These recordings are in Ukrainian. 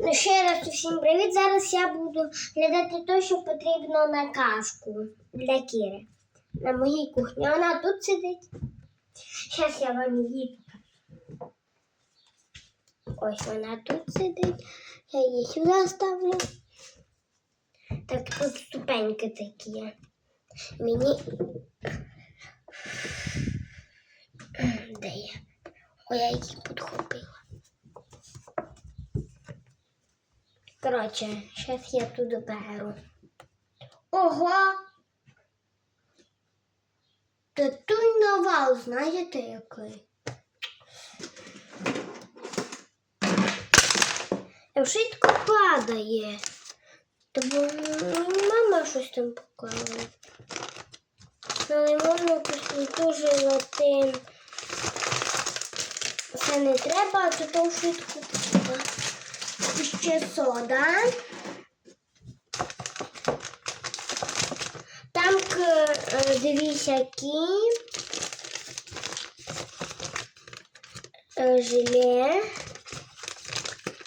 Ну, ще раз усім привіт. Зараз я буду глядати те, що потрібно на кашку для Кіри. На моїй кухні. Вона тут сидить. Зараз я вам її. покажу. Ось вона тут сидить. Я її сюди ставлю. Так, тут ступеньки такі. Мені. Де я? Ой, я її підхопила. Коротше, зараз я туди беру. Ого! Та той навал, знаєте який? Швидко падає. Ну, мама щось там поклала. Але можна пустити желатин. Це не треба, а то швидко треба. Ще сода. Там е, дві сякі. Е, Желе.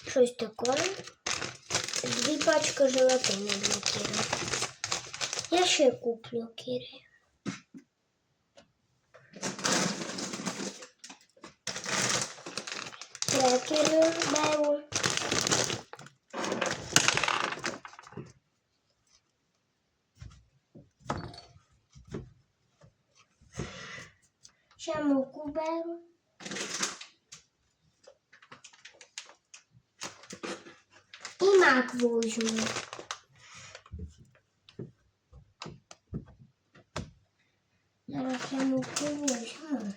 Щось таке. Дві пачки желатину для Кіри. Я ще куплю Кірі. Крекери беру. Ще муку беру. І мак возьму. Зараз я муку возьму.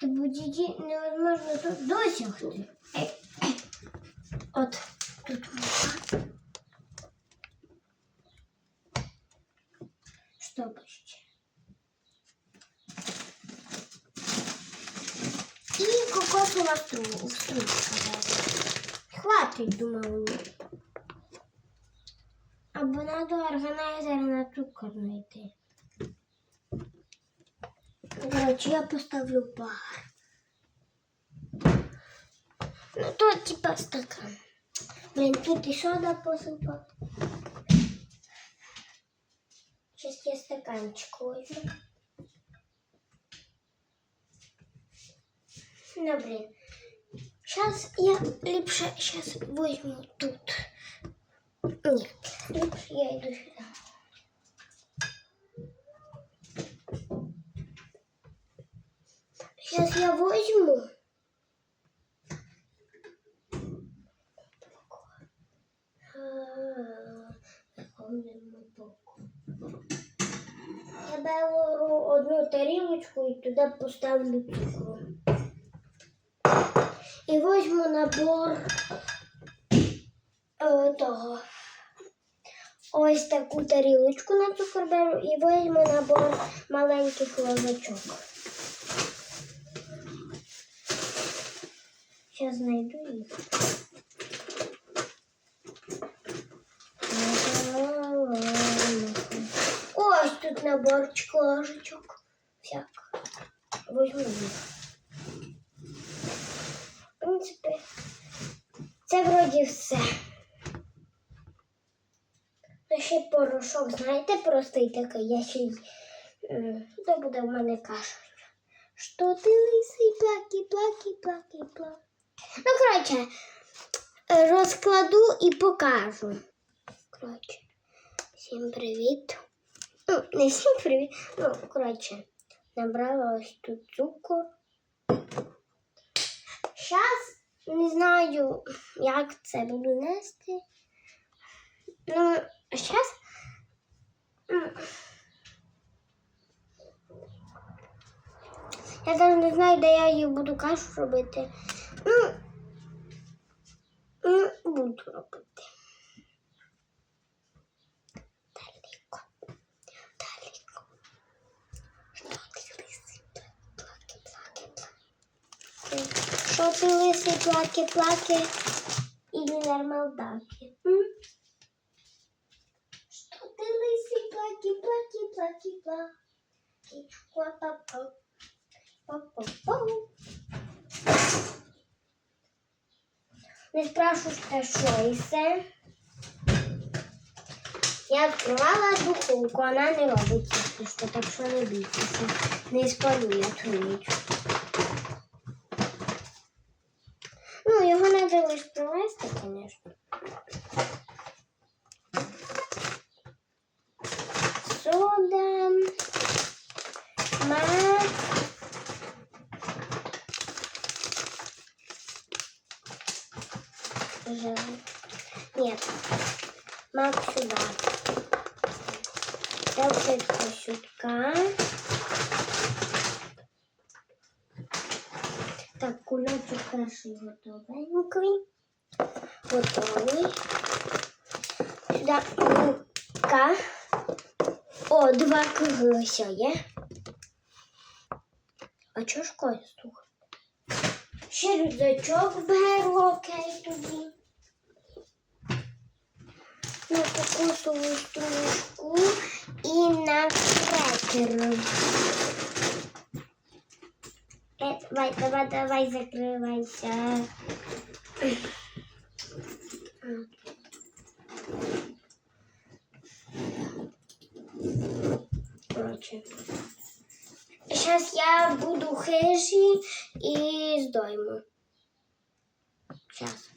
Та будь-які невозможно тут досягти. От тут мука. Стоп ще. Стру- стружка. Хватить, думаю. Або надо органайзер на цукор знайти. Короче, я поставлю бар. Ну, то типа стакан. Блин, тут и сода посыпал. Сейчас я стаканчик возьму. Ну, блин. Сейчас я лучше сейчас возьму тут. Нет, лучше я иду сюда. Сейчас я возьму. Я беру одну тарілочку і туди поставлю цукру. І возьму набор е, того. Ось таку тарілочку на цукор беру і возьму набор маленьких ложечок. Сейчас знайду їх. Ось тут наборчик ложечок. Всяк. Возьму їх. В принципі, це вроді все. Ще порошок, знаєте, простий такий, я ще й... То буде в мене каша. Що ти лисий, плакі, плакі, плакі, плакі. Ну, коротше, розкладу і покажу. Коротше, всім привіт. Ну, не всім привіт. Ну, коротше, набрала ось тут цукор. Зараз не знаю, як це буду нести. Ну, зараз. Я навіть не знаю, де я її буду кашу робити. Ну, ну буду робити. Далеко. Далеко. Що ти лисий, плаки? Що ти лисий, плаки, плаки? Или нормалдаки? Що ти лисий, плаки, плаки, плаки, плаки? Не спрашивайте, що і. Я відкривала духовку, вона не робить тісто, так що не бійтеся. Не спалю я цю ніч. Ну, його треба лише провести, звісно. Сода. Мак. Жаль. Нет. Мак сюда. Салфетка сюда. Кульочок перший готовенький. Готовий. Сюди мука. О, два круглися є. А чого ж кость слухай? Ще рюкзачок беру, окей тоді. На кокосову стружку і на крекер. Давай, давай, давай, закрывайся. Короче. Сейчас я буду хэши и сдойму. Сейчас.